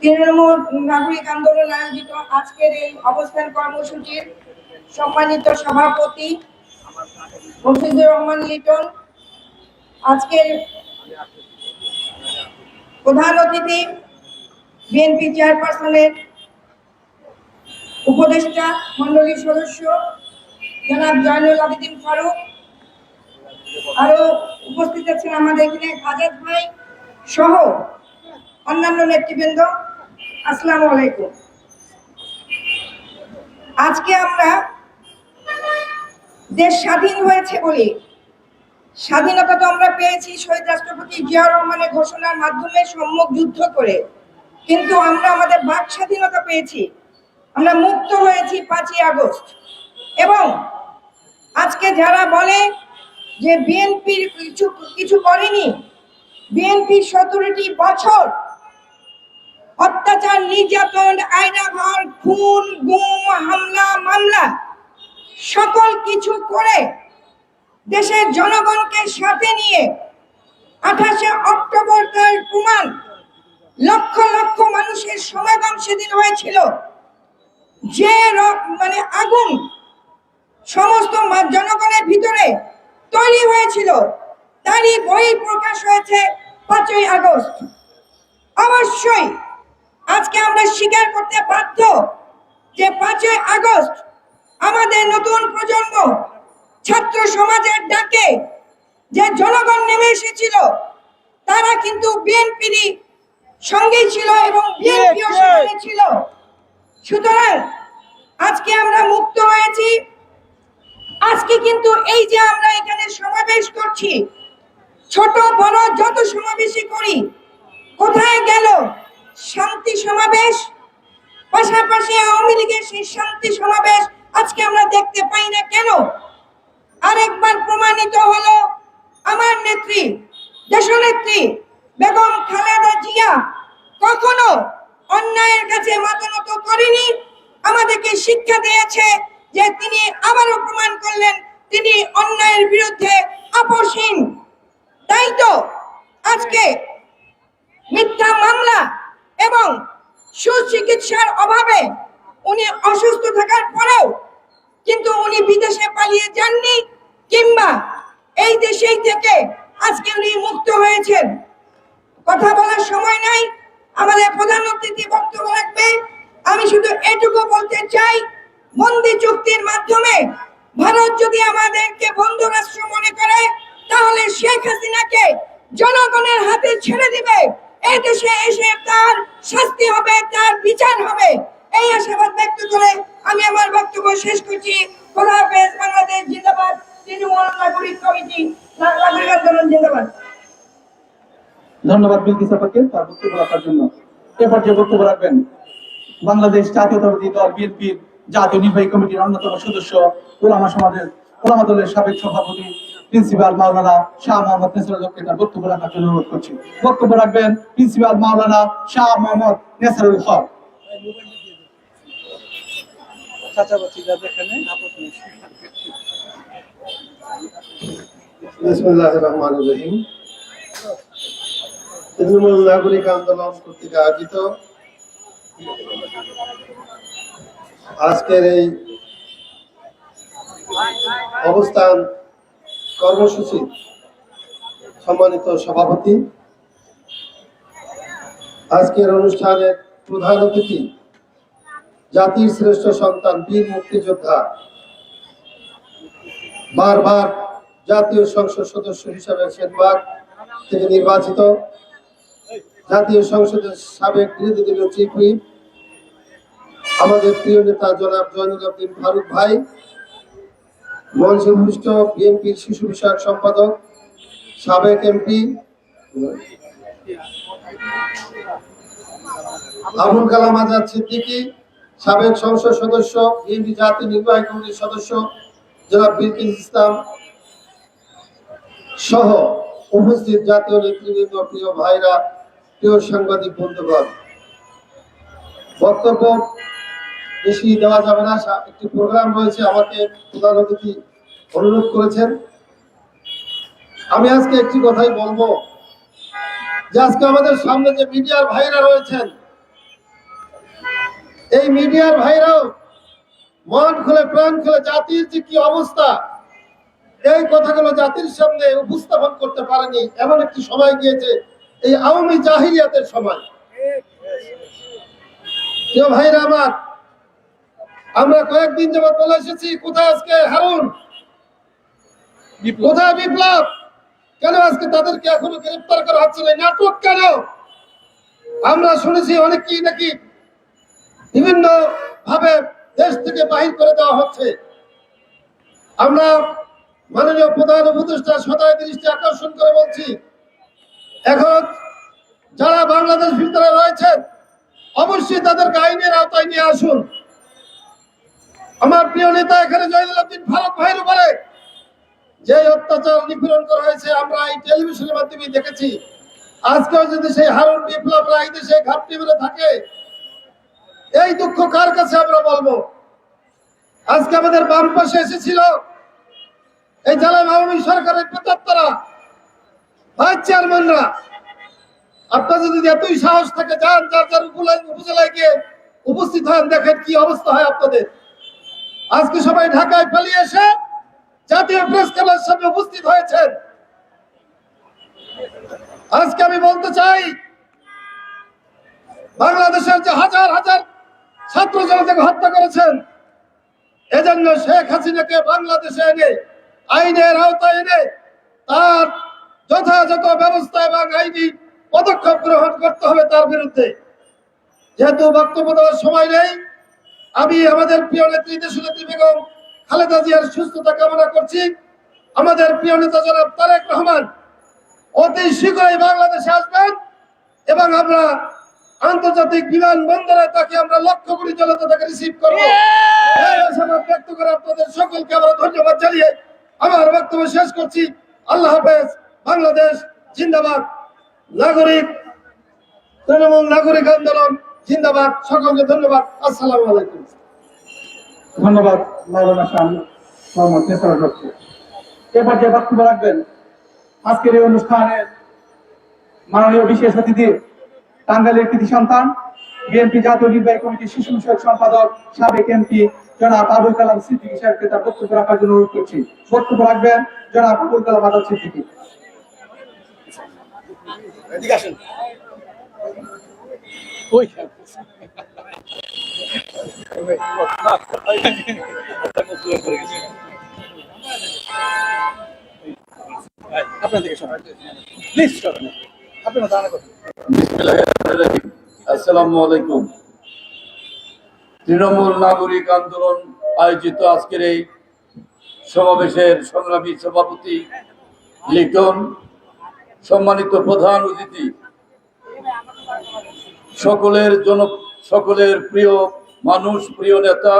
তৃণমূল নাগরিক আন্দোলন আয়োজিত আজকের এই অবস্থান কর্মসূচির সম্মানিত সভাপতি মফিজুর রহমান লিটন। আজকের প্রধান অতিথি বিএনপি চেয়ারপারসনের উপদেষ্টা মন্ডলীর সদস্য জনাব জয়নুল আবেদিন ফারুক। আরও উপস্থিত আছেন আমাদের এখানে আজাদ ভাই সহ অন্যান্য নেতৃবৃন্দ। আসসালামু আলাইকুম। আজকে আমরা দেশ স্বাধীন হয়েছে বলি স্বাধীনতা তো আমরা পেয়েছি শহীদ রাষ্ট্রপতি জিয়াউর রহমানের ঘোষণার মাধ্যমে সম্মুখ যুদ্ধ করে। কিন্তু আমরা আমাদের বাক স্বাধীনতা পেয়েছি। আমরা মুক্ত হয়েছি পাঁচই আগস্ট। এবং আজকে যারা বলে যে বিএনপির কিছু কিছু করেনি বিএনপির সতেরোটি বছর অত্যাচার, নির্যাতন আয়নাঘর খুন, গুম, হামলা, মামলা, সকল কিছু করে দেশের জনগণকে সাথে নিয়ে আঠাশে অক্টোবর প্রমাণ লক্ষ লক্ষ মানুষের সমাগম সেদিন হয়েছিল। যে মানে আগুন সমস্ত জনগণের ভিতরে তৈরি হয়েছিল তারই বই প্রকাশ হয়েছে পাঁচই আগস্ট। অবশ্যই আজকে আমরা স্বীকার করতে বাধ্য যে পাঁচই আগস্ট আমাদের নতুন প্রজন্ম ছাত্র সমাজের ডাকে যে জনগণ নেমে এসেছিল তারা কিন্তু বিএনপিরই সঙ্গেই ছিল এবং বিএনপিও ছিল। সুতরাং আজকে আমরা মুক্ত হয়েছি। আজকে কিন্তু এই যে আমরা এখানে সমাবেশ করছি, ছোট বড় যত সমাবেশই করি, কোথায় গেল শান্তি সমাবেশ? পাশাপাশি আওয়ামী লীগের সেই শান্তি সমাবেশ আজকে আমরা দেখতে পাই না কেন? আরেকবার প্রমাণিত হলো আমার নেত্রী, দেশনেত্রী বেগম খালেদা জিয়া কখনো অন্যায়ের কাছে মাথা নত করেনি। আমাদেরকে শিক্ষা দিয়েছে যে তিনি আবারও প্রমাণ করলেন, তিনি অন্যায়ের বিরুদ্ধে আপোষহীন। তাই তো আজকে মিথ্যা মামলা এবং সুচিকিৎসার অভাবে উনি অসুস্থ থাকার পরেও কিন্তু উনি বিদেশে পালিয়ে যাননি কিংবা এই দেশেই থেকে আজকে উনি মুক্ত হয়েছেন। কথা বলার সময় নাই আমাদের প্রধান অতিথি বক্তব্য রাখবে। আমি শুধু এটুকু বলতে চাই, বন্দি চুক্তির মাধ্যমে ভারত যদি আমাদেরকে বন্ধু রাষ্ট্র মনে করে, তাহলে শেখ হাসিনাকে জনগণের হাতে ছেড়ে দিবে। এই দেশে এসে তার শাস্তি হবে, তার বিচার হবে। এই আশাবাদ ব্যক্ত করে আমি আমার বক্তব্য শেষ করছি। খোলা হাফেজ, বাংলাদেশ জিন্দাবাদ। তৃণমূল নাগরিক কমিটি, নাগরিক আন্দোলন জিন্দাবাদ। ধন্যবাদ বিলকিস আপাকে তার বক্তব্য রাখার জন্য। এ পর্যায়ে বক্তব্য রাখবেন বাংলাদেশ জাতীয়তাবাদী দল বিএনপির জাতীয় নির্বাহী কমিটির অন্যতম সদস্য ওলামা সমাজের ওলামা দলের সাবেক সভাপতি প্রিন্সিপাল মাওলানা শাহ মোহাম্মদ নেসারুল হককে তার বক্তব্য রাখার জন্য অনুরোধ করছি। বক্তব্য রাখবেন প্রিন্সিপাল মাওলানা শাহ মোহাম্মদ নেসারুল হক। বিসমুল্লাহ রহমান রহিম। তৃণমূল নাগরিক আন্দোলন কর্তৃক আয়োজিত। আজকের এই অবস্থান কর্মসূচি সম্মানিত সভাপতি। আজকের অনুষ্ঠানের প্রধান অতিথি জাতির শ্রেষ্ঠ সন্তান, বীর মুক্তিযোদ্ধা, বারবার জাতীয় সংসদ সদস্য হিসাবে সেনবাগ থেকে নির্বাচিত। জাতীয় সংসদের সাবেক বিরোধী দলীয় চিফ হুইপ আমাদের প্রিয় নেতা জনাব জয়নুল আবদিন ফারুক ভাই মঞ্চে ভূষ্ট বিএনপির শিশু বিষয়ক সম্পাদক, সাবেক এমপি আবুল কালাম আজাদ সিদ্দিকী, সাবেক সংসদ সদস্য, বিএনপি জাতীয় নির্বাহী কমিটির সদস্য, জনাব বিলকিস ইসলাম সহ উপস্থিত জাতীয় নেতৃবৃন্দ, প্রিয় ভাইরা প্রিয় সাংবাদিক বক্তব্য বেশি দেওয়া যাবে না। একটি প্রোগ্রাম রয়েছে, আমাকে প্রধান অতিথি অনুরোধ করেছেন। আমি আজকে একটি কথাই বলব যে, আজকে আমাদের সামনে যে মিডিয়ার ভাইরা রয়েছেন, এই মিডিয়ার ভাইরাও মন খুলে, প্রাণ খুলে জাতির যে কি অবস্থা, এই কথাগুলো জাতির সামনে উপস্থাপন করতে পারেনি। এমন একটি সময় গিয়েছে এই আওয়ামী জাহিরিয়াতের সময়। কেউ ভাইরা আমার আমরা কয়েকদিন যাবত বলে এসেছি কোথায় আজকে হারুন? কোথায় বিপ্লব? কেন আজকে তাদেরকে এখনও গ্রেফতার করা হচ্ছে না? নাটক কেন? আমরা শুনেছি অনেকেই নাকি বিভিন্ন ভাবে দেশ থেকে বাহির করে দেওয়া হচ্ছে। আমরা মাননীয় প্রধান উপদেষ্টা সদায় দৃষ্টি আকর্ষণ করে বলছি এখন যারা বাংলাদেশ ভিতরে রয়েছেন অবশ্যই তাদেরকে আইনের আওতায় নিয়ে আসুন। আমার প্রিয় নেতা এখানে জয়দুল আব্দিন ফারুক ভাইয়ের উপরে যে অত্যাচার নিপীড়ন করা হয়েছে, আমরা এই টেলিভিশনের মাধ্যমে দেখেছি। আজকেও যদি সেই হারুন বিপ্লবরা এই দেশে ঘাপটি মেরে থাকে, এই দুঃখ কার কাছে আমরা বলব? আজকে আমাদের বাম পাশে এসেছিল এই জেলা আওয়ামী সরকারের ভাইস গিয়ে উপস্থিত হন, দেখেন কি অবস্থা হয় আপনাদের। আজকে সবাই ঢাকায় পালিয়ে এসে জাতীয় প্রেস ক্লাবের সামনে উপস্থিত হয়েছেন। আজকে আমি বলতে চাই, বাংলাদেশের যে হাজার হাজার ছাত্র জনতাকে হত্যা করেছেন, এজন্য শেখ হাসিনাকে বাংলাদেশে এনে, আইনের আওতায় এনে, তার যথাযথ ব্যবস্থা এবং আইনি পদক্ষেপ গ্রহণ করতে হবে তার বিরুদ্ধে। যেহেতু বক্তব্য দেওয়ার সময় নেই, আমি আমাদের প্রিয় নেত্রী দেশনেত্রী বেগম খালেদা জিয়ার সুস্থতা কামনা করছি। আমাদের প্রিয় নেতা জনাব তারেক রহমান, অতি শীঘ্রই বাংলাদেশে আসবেন এবং আমরা আন্তর্জাতিক বিমানবন্দরে তাকে আমরা লক্ষ্য কোটি জনতা তাকে রিসিভ করব। ব্যক্ত করে আপনাদের সকলকে আমরা ধন্যবাদ জানিয়ে আমার বক্তব্য শেষ করছি। আল্লাহ হাফেজ। বাংলাদেশ জিন্দাবাদ নাগরিক, তৃণমূল নাগরিক আন্দোলন জিন্দাবাদ। সকলকে ধন্যবাদ। আসসালামু আলাইকুম। ধন্যবাদ বক্তব্য রাখবেন, আজকের মাননীয় বিশেষ অতিথি সন্তান জাতীয় কমিটির শিশু জনাব আবুল কালাম সিদ্দিকী সাহেবকে বক্তব্য রাখার জন্য অনুরোধ করছি। বক্তব্য রাখবেন জনাব আবুল কালাম আজাদ সিদ্দিকী। আসসালামু আলাইকুম। তৃণমূল নাগরিক আন্দোলন আয়োজিত আজকের এই সমাবেশের সংগ্রামী সভাপতি লিটন সম্মানিত প্রধান অতিথি সকলের জন সকলের প্রিয় মানুষ প্রিয় নেতা